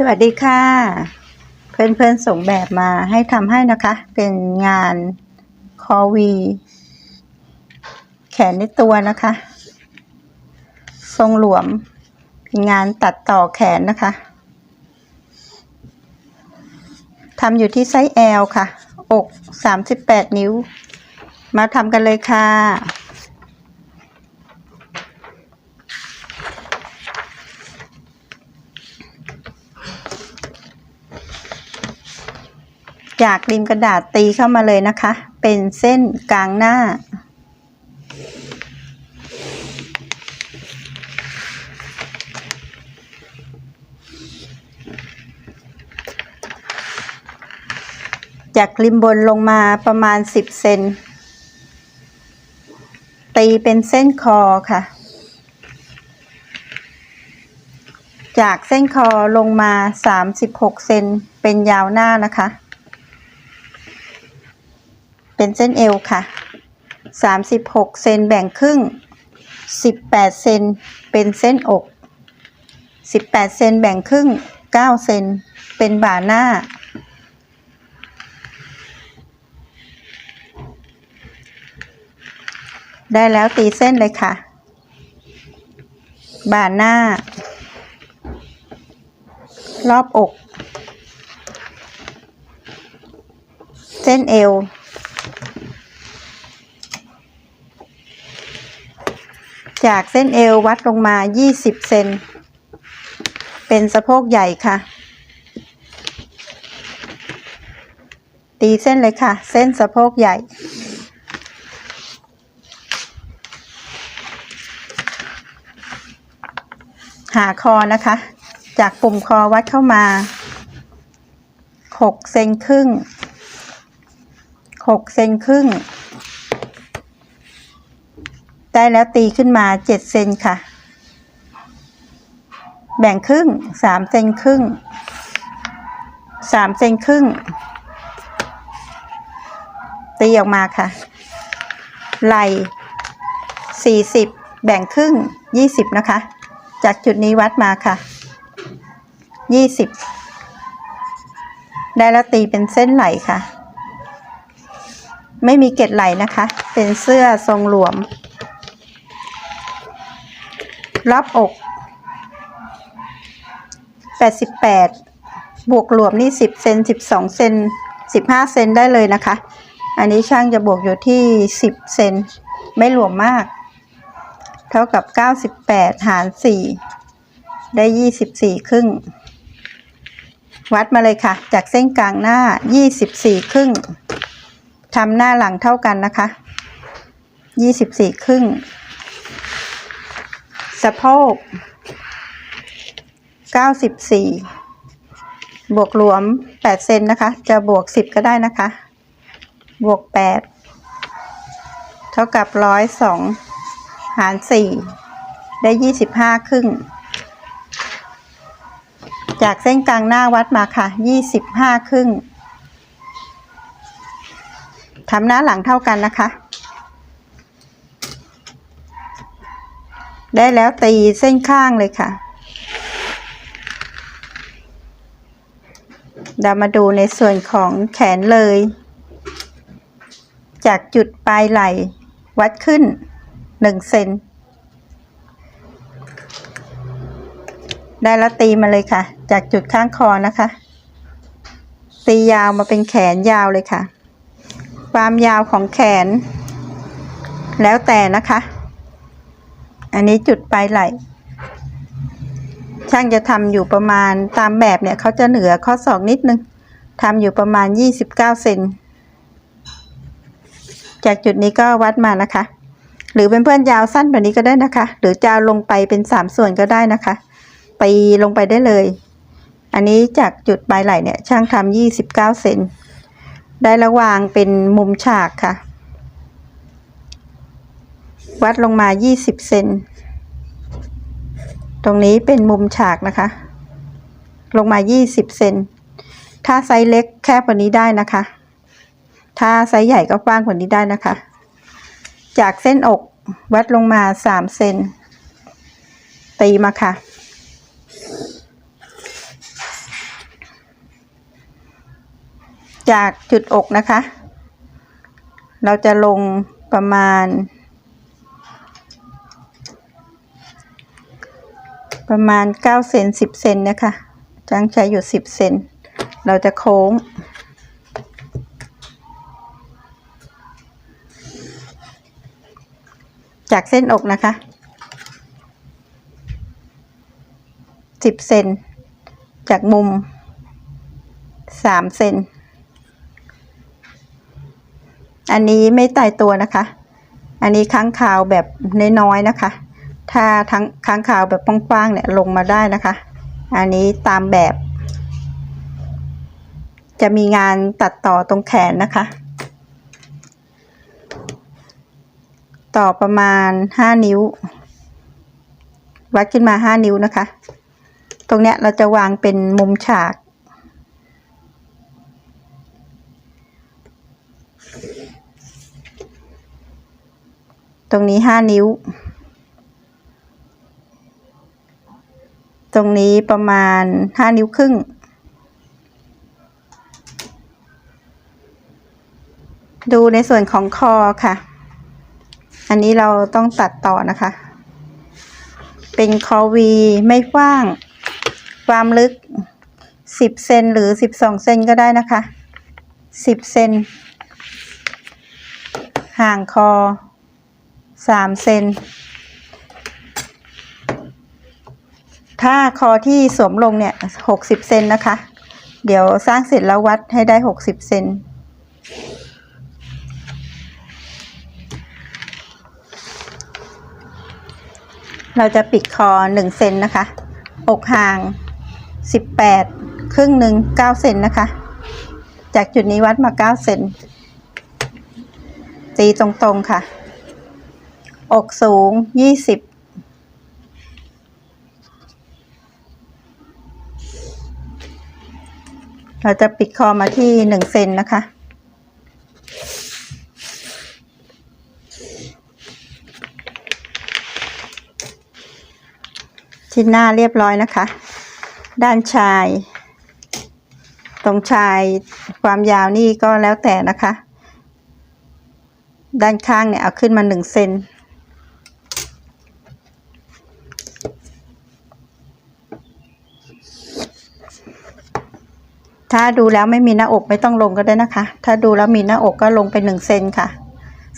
สวัสดีค่ะ เพื่อนๆส่งแบบมาให้ทำให้นะคะ เป็นงานคอวี แขนในตัวนะคะ ทรงหลวมเป็นงานตัดต่อแขนนะคะทำอยู่ที่ไซส์ L ค่ะ อก 38 นิ้ว มาทำกันเลยค่ะ จากริมกระดาษตีเข้ามาเลยนะคะ เป็นเส้นกลางหน้า จากริมบนลงมาประมาณ 10 เซนตีเป็นเส้นคอค่ะ จากเส้นคอลงมา 36 เซนเป็นยาวหน้านะคะ เป็นเส้นเอวค่ะ 36 เซนแบ่งครึ่ง 18 เซนเป็นเส้นอก 18 เซนแบ่งครึ่ง 9 เซนเป็นบ่าหน้า ได้แล้วตีเส้นเลยค่ะ บ่าหน้า รอบอก เส้นเอว จากเส้นเอววัดลงมา 20 เซน เป็นสะโพกใหญ่ค่ะ ตีเส้นเลยค่ะ เส้นสะโพกใหญ่ หาคอนะคะ จากปุ่มคอวัดเข้ามา 6 เซนครึ่ง 6 เซนครึ่ง ได้แล้วตีขึ้นมา7เซนค่ะ แบ่งครึ่ง3เซนครึ่ง3เซนครึ่ง ตีออกมาค่ะ ไหล่40แบ่งครึ่ง20นะคะ จากจุดนี้วัดมาค่ะยี่สิบได้แล้วตีเป็นเส้นไหลค่ะ ไม่มีเกล็ดไหลนะคะ เป็นเสื้อทรงหลวม รอบอกแปดสิบแปดบวกหลวมนี่สิบเซนสิบสองเซนสิบห้าเซนได้เลยนะคะ อันนี้ช่างจะบวกอยู่ที่สิบเซนไม่หลวมมาก เท่ากับเก้าสิบแปดหารสี่ได้ยี่สิบสี่ครึ่ง วัดมาเลยค่ะ จากเส้นกลางหน้ายี่สิบสี่ครึ่งทำหน้าหลังเท่ากันนะคะยี่สิบสี่ครึ่ง สะโพกเก้าสิบสี่บวกรวมแปดเซนนะคะ จะบวกสิบก็ได้นะคะ บวกแปดเท่ากับร้อยสองหารสี่ได้ยี่สิบห้าครึ่ง จากเส้นกลางหน้าวัดมาค่ะยี่สิบห้าครึ่งทำหน้าหลังเท่ากันนะคะ ได้แล้วตีเส้นข้างเลยค่ะ เรามาดูในส่วนของแขนเลย จากจุดปลายไหล่วัดขึ้นหนึ่งเซนได้แล้วตีมาเลยค่ะ จากจุดข้างคอนะคะ ตียาวมาเป็นแขนยาวเลยค่ะ ความยาวของแขน แล้วแต่นะคะ อันนี้จุดปลายไหล่ช่างจะทำอยู่ประมาณตามแบบเนี่ยเขาจะเหนือข้อศอกนิดนึงทำอยู่ประมาณ 29 เซนจากจุดนี้ก็วัดมานะคะ หรือเป็นเพื่อนยาวสั้นแบบนี้ก็ได้นะคะ หรือจะลงไปเป็นสามส่วนก็ได้นะคะตีลงไปได้เลย อันนี้จากจุดปลายไหล่เนี่ยช่างทำยี่สิบเก้าเซนได้ระวางเป็นมุมฉากค่ะ วัดลงมายี่สิบเซน ตรงนี้เป็นมุมฉากนะคะ ลงมายี่สิบเซน ถ้าไซส์เล็กแคบกว่านี้ได้นะคะ ถ้าไซส์ใหญ่ก็กว้างกว่านี้ได้นะคะ จากเส้นอกวัดลงมาสามเซน ตีมาค่ะจากจุดอกนะคะ เราจะลงประมาณ ประมาณเก้าเซนสิบเซนนะคะจังใช้อยู่สิบเซนเราจะโค้ง จากเส้นอกนะคะสิบเซนจากมุมสามเซนอันนี้ไม่ตายตัวนะคะ อันนี้ค้างคาวแบบน้อยๆนะคะ ถ้าทั้งค้างคาวแบบกว้างๆเนี่ยลงมาได้นะคะ อันนี้ตามแบบ จะมีงานตัดต่อตรงแขนนะคะ ต่อประมาณห้านิ้ว วัดขึ้นมาห้านิ้วนะคะ ตรงเนี้ยเราจะวางเป็นมุมฉากตรงนี้ห้านิ้ว ตรงนี้ประมาณห้านิ้วครึ่ง ดูในส่วนของคอค่ะ อันนี้เราต้องตัดต่อนะคะ เป็นคอวีไม่กว้าง ความลึกสิบเซนหรือสิบสองเซนก็ได้นะคะสิบเซนห่างคอสามเซน ถ้าคอที่สวมลงเนี่ยหกสิบเซนนะคะ เดี๋ยวสร้างเสร็จแล้ววัดให้ได้หกสิบเซนเราจะปิดคอหนึ่งเซนนะคะ อกห่างสิบแปดครึ่งหนึ่งเก้าเซนนะคะ จากจุดนี้วัดมาเก้าเซนตีตรงๆค่ะ อกสูงยี่สิบ เราจะปิดคอมาที่หนึ่งเซนนะคะ ชิ้นหน้าเรียบร้อยนะคะ ด้านชาย ตรงชายความยาวนี่ก็แล้วแต่นะคะ ด้านข้างเนี่ยเอาขึ้นมาหนึ่งเซน ถ้าดูแล้วไม่มีหน้าอกไม่ต้องลงก็ได้นะคะ ถ้าดูแล้วมีหน้าอกก็ลงไปหนึ่งเซนค่ะ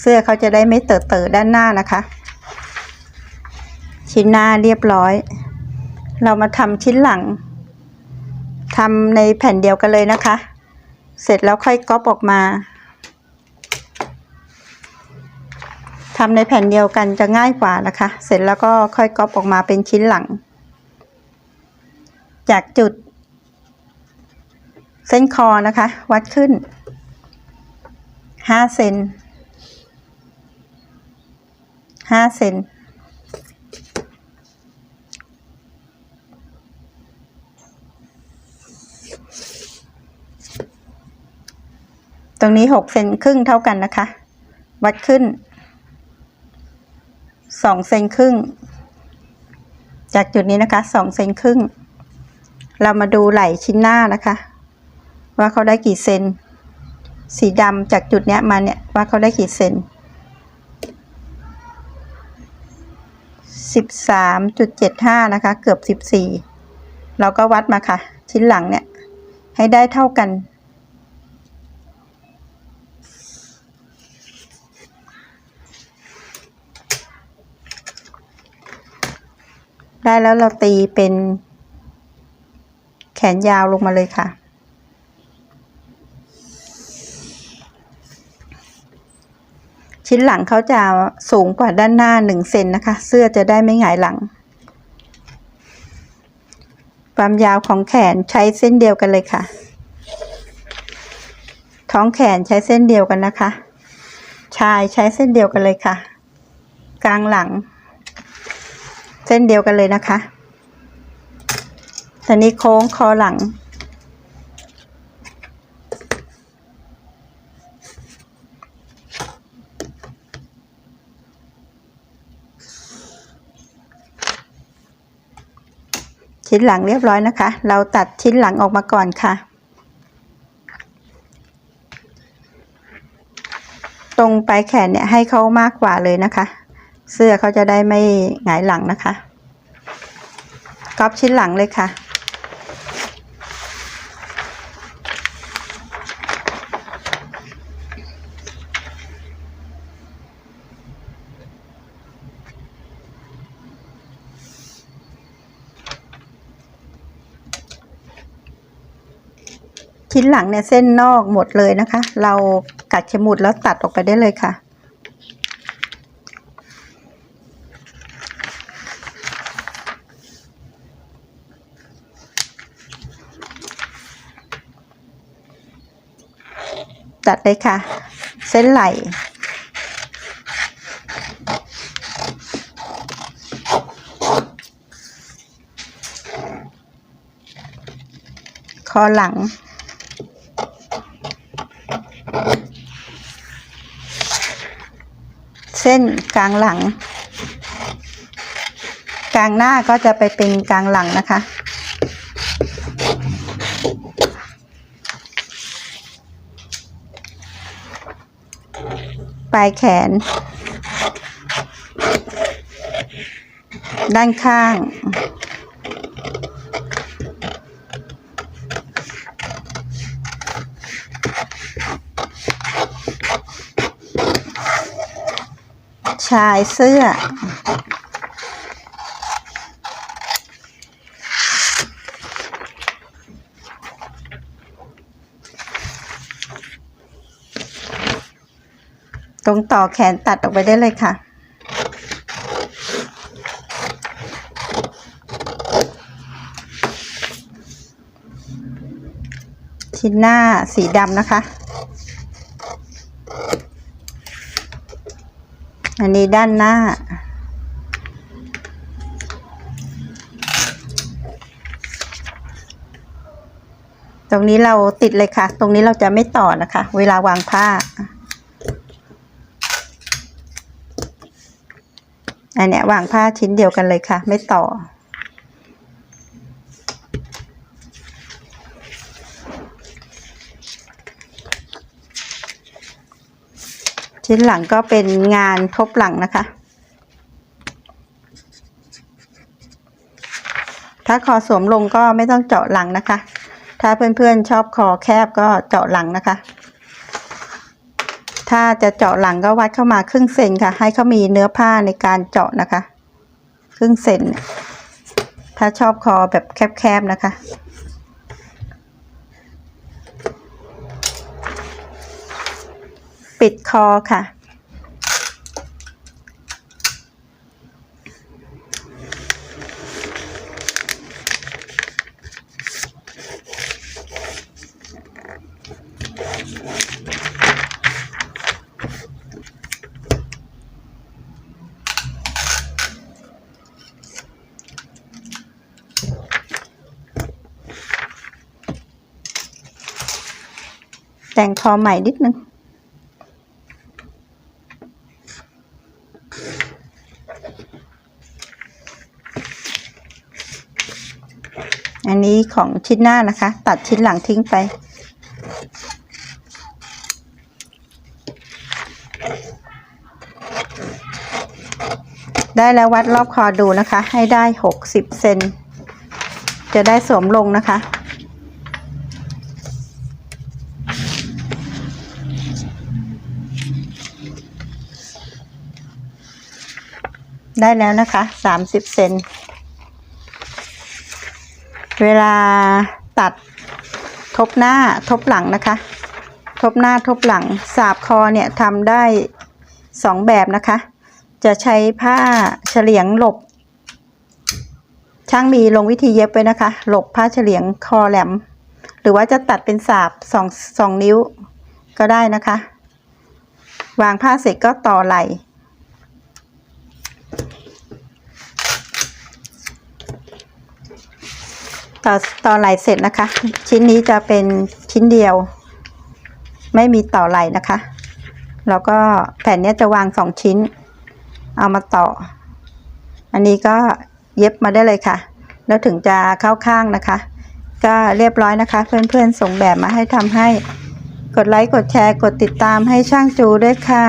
เสื้อเขาจะได้ไม่เตอเตอด้านหน้านะคะ ชิ้นหน้าเรียบร้อย เรามาทำชิ้นหลังทำในแผ่นเดียวกันเลยนะคะ เสร็จแล้วค่อยก๊อปออกมาทำในแผ่นเดียวกันจะง่ายกว่านะคะ เสร็จแล้วก็ค่อยก๊อปออกมาเป็นชิ้นหลัง จากจุด เส้นคอนะคะ วัดขึ้นห้าเซนห้าเซนตรงนี้หกเซนครึ่งเท่ากันนะคะ วัดขึ้นสองเซนครึ่ง จากจุดนี้นะคะสองเซนครึ่ง เรามาดูไหล่ชิ้นหน้านะคะ ว่าเขาได้กี่เซน สีดำจากจุดเนี้ยมาเนี่ยว่าเขาได้กี่เซนสิบสามจุดเจ็ดห้านะคะ เกือบสิบสี่เราก็วัดมาค่ะ ชิ้นหลังเนี่ย ให้ได้เท่ากัน ได้แล้วเราตีเป็นแขนยาวลงมาเลยค่ะ ชิ้นหลังเขาจะสูงกว่าด้านหน้าหนึ่งเซนนะคะ เสื้อจะได้ไม่หงายหลัง ความยาวของแขนใช้เส้นเดียวกันเลยค่ะ ท้องแขนใช้เส้นเดียวกันนะคะ ชายใช้เส้นเดียวกันเลยค่ะ กลางหลัง เส้นเดียวกันเลยนะคะตอนนี้โค้งคอหลัง ชิ้นหลังเรียบร้อยนะคะ เราตัดชิ้นหลังออกมาก่อนค่ะ ตรงปลายแขนเนี่ยให้เขามากกว่าเลยนะคะ เสื้อเขาจะได้ไม่หงายหลังนะคะ ก๊อบชิ้นหลังเลยค่ะ ชิ้นหลังเนี่ยเส้นนอกหมดเลยนะคะ เรากัดเขมุดแล้วตัดออกไปได้เลยค่ะ ตัดเลยค่ะ เส้นไหลคอหลัง ส้นกลางหลัง กลางหน้าก็จะไปเป็นกลางหลังนะคะ ปลายแขน ด้านข้าง ชายเสื้อ ตรงต่อแขนตัดออกไปได้เลยค่ะชิ้นหน้าสีดำนะคะ อันนี้ด้านหน้า ตรงนี้เราติดเลยค่ะ ตรงนี้เราจะไม่ต่อนะคะ เวลาวางผ้า อันเนี้ยวางผ้าชิ้นเดียวกันเลยค่ะ ไม่ต่อ ชิ้นหลังก็เป็นงานทบหลังนะคะ ถ้าคอสวมลงก็ไม่ต้องเจาะหลังนะคะ ถ้าเพื่อนๆชอบคอแคบก็เจาะหลังนะคะ ถ้าจะเจาะหลังก็วัดเข้ามาครึ่งเซนค่ะ ให้เขามีเนื้อผ้าในการเจาะนะคะ ครึ่งเซน ถ้าชอบคอแบบแคบๆนะคะ ปิดคอค่ะ แต่งคอใหม่นิดนึง อันนี้ ของชิ้นหน้านะคะ ตัดชิ้นหลังทิ้งไป ได้แล้ววัดรอบคอดูนะคะ ให้ได้หกสิบเซนจะได้สวมลงนะคะ ได้แล้วนะคะสามสิบเซน เวลาตัดทบหน้าทบหลังนะคะ ทบหน้าทบหลังสาบคอเนี่ยทำได้สองแบบนะคะ จะใช้ผ้าเฉลียงหลบ ช่างมีลงวิธีเย็บไว้นะคะ หลบผ้าเฉลียงคอแหลม หรือว่าจะตัดเป็นสาบสองสองนิ้วก็ได้นะคะ วางผ้าเสร็จก็ต่อไหล่ ต่อต่อไหลเสร็จนะคะ ชิ้นนี้จะเป็นชิ้นเดียว ไม่มีต่อไหลนะคะ แล้วก็แผ่นนี้จะวางสองชิ้น เอามาต่อ อันนี้ก็เย็บมาได้เลยค่ะ แล้วถึงจะเข้าข้างนะคะ ก็เรียบร้อยนะคะ เพื่อนๆส่งแบบมาให้ทำให้ กดไลค์กดแชร์กดติดตามให้ช่างจูด้วยค่ะ